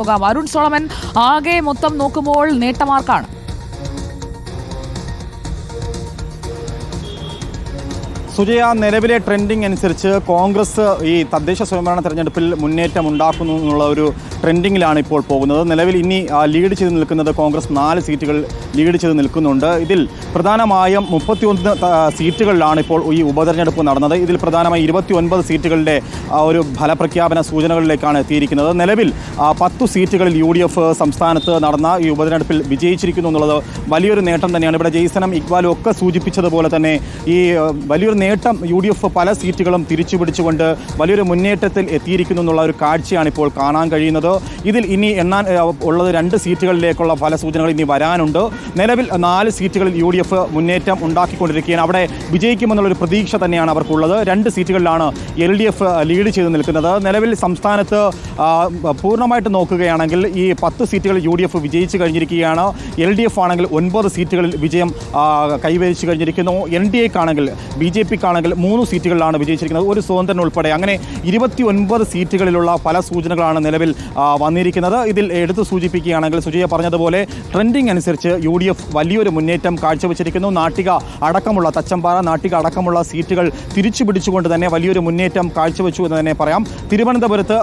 പോകാം. അരുൺ സോളമൻ ആകെ മൊത്തം നോക്കുമ്പോൾ നേട്ടമാർക്കാണ്. സുജയ നിലവിലെ ട്രെൻഡിംഗ് അനുസരിച്ച് കോൺഗ്രസ് ഈ തദ്ദേശ സ്വയംഭരണ തെരഞ്ഞെടുപ്പിൽ മുന്നേറ്റം ഉണ്ടാക്കുന്നു എന്നുള്ള ഒരു ട്രെൻഡിങ്ങിലാണ് ഇപ്പോൾ പോകുന്നത്. നിലവിൽ ഇനി ലീഡ് ചെയ്ത് നിൽക്കുന്നത് കോൺഗ്രസ് നാല് സീറ്റുകൾ ലീഡ് ചെയ്ത് നിൽക്കുന്നുണ്ട്. ഇതിൽ പ്രധാനമായും മുപ്പത്തിയൊന്ന് സീറ്റുകളിലാണ് ഇപ്പോൾ ഈ ഉപതെരഞ്ഞെടുപ്പ് നടന്നത്. ഇതിൽ പ്രധാനമായി ഇരുപത്തി ഒൻപത് സീറ്റുകളുടെ ഒരു ഫലപ്രഖ്യാപന സൂചനകളിലേക്കാണ് എത്തിയിരിക്കുന്നത്. നിലവിൽ പത്തു സീറ്റുകളിൽ യു ഡി എഫ് സംസ്ഥാനത്ത് നടന്ന ഈ ഉപതെരഞ്ഞെടുപ്പിൽ വിജയിച്ചിരിക്കുന്നു എന്നുള്ളത് വലിയൊരു നേട്ടം തന്നെയാണ്. ഇവിടെ ജയ്സനം ഇക്ബാലും ഒക്കെ സൂചിപ്പിച്ചതുപോലെ തന്നെ ഈ വലിയൊരു നേട്ടം യു ഡി എഫ് പല സീറ്റുകളും തിരിച്ചു പിടിച്ചുകൊണ്ട് വലിയൊരു മുന്നേറ്റത്തിൽ എത്തിയിരിക്കുന്നു എന്നുള്ള ഒരു കാഴ്ചയാണ് ഇപ്പോൾ കാണാൻ കഴിയുന്നത്. ഇതിൽ ഇനി എണ്ണാൻ ഉള്ളത് രണ്ട് സീറ്റുകളിലേക്കുള്ള ഫലസൂചനകൾ ഇനി വരാനുണ്ട്. നിലവിൽ നാല് സീറ്റുകളിൽ യു ഡി എഫ് മുന്നേറ്റം ഉണ്ടാക്കിക്കൊണ്ടിരിക്കുകയാണ്. അവിടെ വിജയിക്കുമെന്നുള്ളൊരു പ്രതീക്ഷ തന്നെയാണ് അവർക്കുള്ളത്. രണ്ട് സീറ്റുകളിലാണ് എൽ ഡി എഫ് ലീഡ് ചെയ്ത് നിൽക്കുന്നത്. നിലവിൽ സംസ്ഥാനത്ത് പൂർണമായിട്ട് നോക്കുകയാണെങ്കിൽ ഈ പത്ത് സീറ്റുകൾ യു ഡി എഫ് വിജയിച്ചു കഴിഞ്ഞിരിക്കുകയാണ്. എൽ ഡി എഫ് ആണെങ്കിൽ ഒൻപത് സീറ്റുകളിൽ വിജയം കൈവരിച്ചു കഴിഞ്ഞിരിക്കുന്നു. എൻ ഡി എക്കാണെങ്കിൽ ബി ജെ പിക്കാണെങ്കിൽ മൂന്ന് സീറ്റുകളിലാണ് വിജയിച്ചിരിക്കുന്നത്. ഒരു സ്വതന്ത്രൻ ഉൾപ്പെടെ അങ്ങനെ ഇരുപത്തി ഒൻപത് സീറ്റുകളിലുള്ള പല സൂചനകളാണ് നിലവിൽ വന്നിരിക്കുന്നത്. ഇതിൽ എടുത്തു സൂചിപ്പിക്കുകയാണെങ്കിൽ സുജയ പറഞ്ഞതുപോലെ ട്രെൻഡിംഗ് അനുസരിച്ച് യു ഡി എഫ് വലിയൊരു മുന്നേറ്റം കാഴ്ചവെച്ചിരിക്കുന്നു. നാട്ടിക അടക്കമുള്ള തച്ചമ്പാറ നാട്ടിക അടക്കമുള്ള സീറ്റുകൾ തിരിച്ചു പിടിച്ചുകൊണ്ട് തന്നെ വലിയൊരു മുന്നേറ്റം കാഴ്ചവെച്ചു എന്ന് തന്നെ പറയാം. തിരുവനന്തപുരത്ത്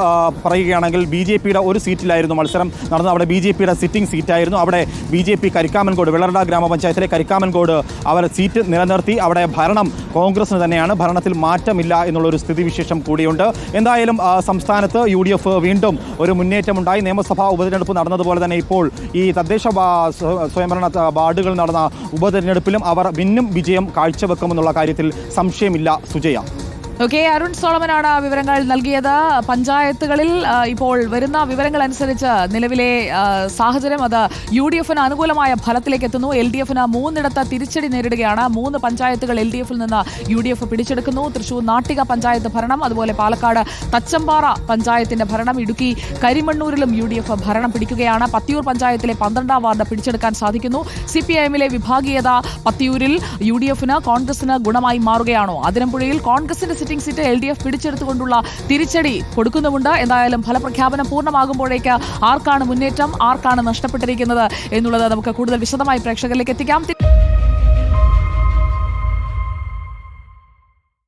പറയുകയാണെങ്കിൽ ബി ജെ പിയുടെ ഒരു സീറ്റിലായിരുന്നു മത്സരം നടന്നത്. അവിടെ ബി ജെ പിയുടെ സിറ്റിംഗ് സീറ്റായിരുന്നു. അവിടെ B J P Karikkamankode Vellarada ഗ്രാമപഞ്ചായത്തിലെ കരിക്കാമൻകോട് അവർ സീറ്റ് നിലനിർത്തി. അവിടെ ഭരണം കോൺഗ്രസിന് തന്നെയാണ് ഭരണത്തിൽ മാറ്റമില്ല എന്നുള്ളൊരു സ്ഥിതിവിശേഷം കൂടിയുണ്ട്. എന്തായാലും സംസ്ഥാനത്ത് യു ഡി എഫ് വീണ്ടും ഒരു മുന്നേറ്റമുണ്ടായി. നിയമസഭാ ഉപതെരഞ്ഞെടുപ്പ് നടന്നതുപോലെ തന്നെ ഇപ്പോൾ ഈ തദ്ദേശ സ്വയംഭരണ വാർഡുകൾ നടന്ന ഉപതെരഞ്ഞെടുപ്പിലും അവർ ഭിന്നും വിജയം കാഴ്ചവെക്കുമെന്നുള്ള കാര്യത്തിൽ സംശയമില്ല സുജയ. ഓക്കെ അരുൺ സോളമനാണ് വിവരങ്ങൾ നൽകിയത്. പഞ്ചായത്തുകളിൽ ഇപ്പോൾ വരുന്ന വിവരങ്ങൾ അനുസരിച്ച് നിലവിലെ സാഹചര്യം അത് യു ഡി എഫിന് അനുകൂലമായ ഫലത്തിലേക്ക് എത്തുന്നു. എൽ ഡി എഫിന് മൂന്നിടത്ത് തിരിച്ചടി നേരിടുകയാണ്. മൂന്ന് പഞ്ചായത്തുകൾ എൽ ഡി എഫിൽ നിന്ന് യു ഡി എഫ് പിടിച്ചെടുക്കുന്നു. തൃശൂർ നാട്ടിക പഞ്ചായത്ത് ഭരണം അതുപോലെ പാലക്കാട് തച്ചമ്പാറ പഞ്ചായത്തിന്റെ ഭരണം ഇടുക്കി കരിമണ്ണൂരിലും യു ഡി എഫ് ഭരണം പിടിക്കുകയാണ്. പത്തിയൂർ പഞ്ചായത്തിലെ പന്ത്രണ്ടാം വാർഡ് പിടിച്ചെടുക്കാൻ സാധിക്കുന്നു. സി പി ഐ എമ്മിലെ വിഭാഗീയത പത്തിയൂരിൽ യു ഡി എഫിന് കോൺഗ്രസിന് ഗുണമായി മാറുകയാണോ? അതിരമ്പുഴയിൽ കോൺഗ്രസിന്റെ sitting seat L D F പിടിച്ചെടുത്തുകൊണ്ടുള്ള തിരിച്ചടി കൊടുക്കുന്നുമുണ്ട്. എന്തായാലും ഫലപ്രഖ്യാപനം പൂർണമാകുമ്പോഴേക്ക് ആർക്കാണ് മുന്നേറ്റം ആർക്കാണ് നഷ്ടപ്പെട്ടിരിക്കുന്നത് എന്നുള്ളത് നമുക്ക് കൂടുതൽ വിശദമായി പ്രേക്ഷകരിലേക്ക് എത്തിക്കാം.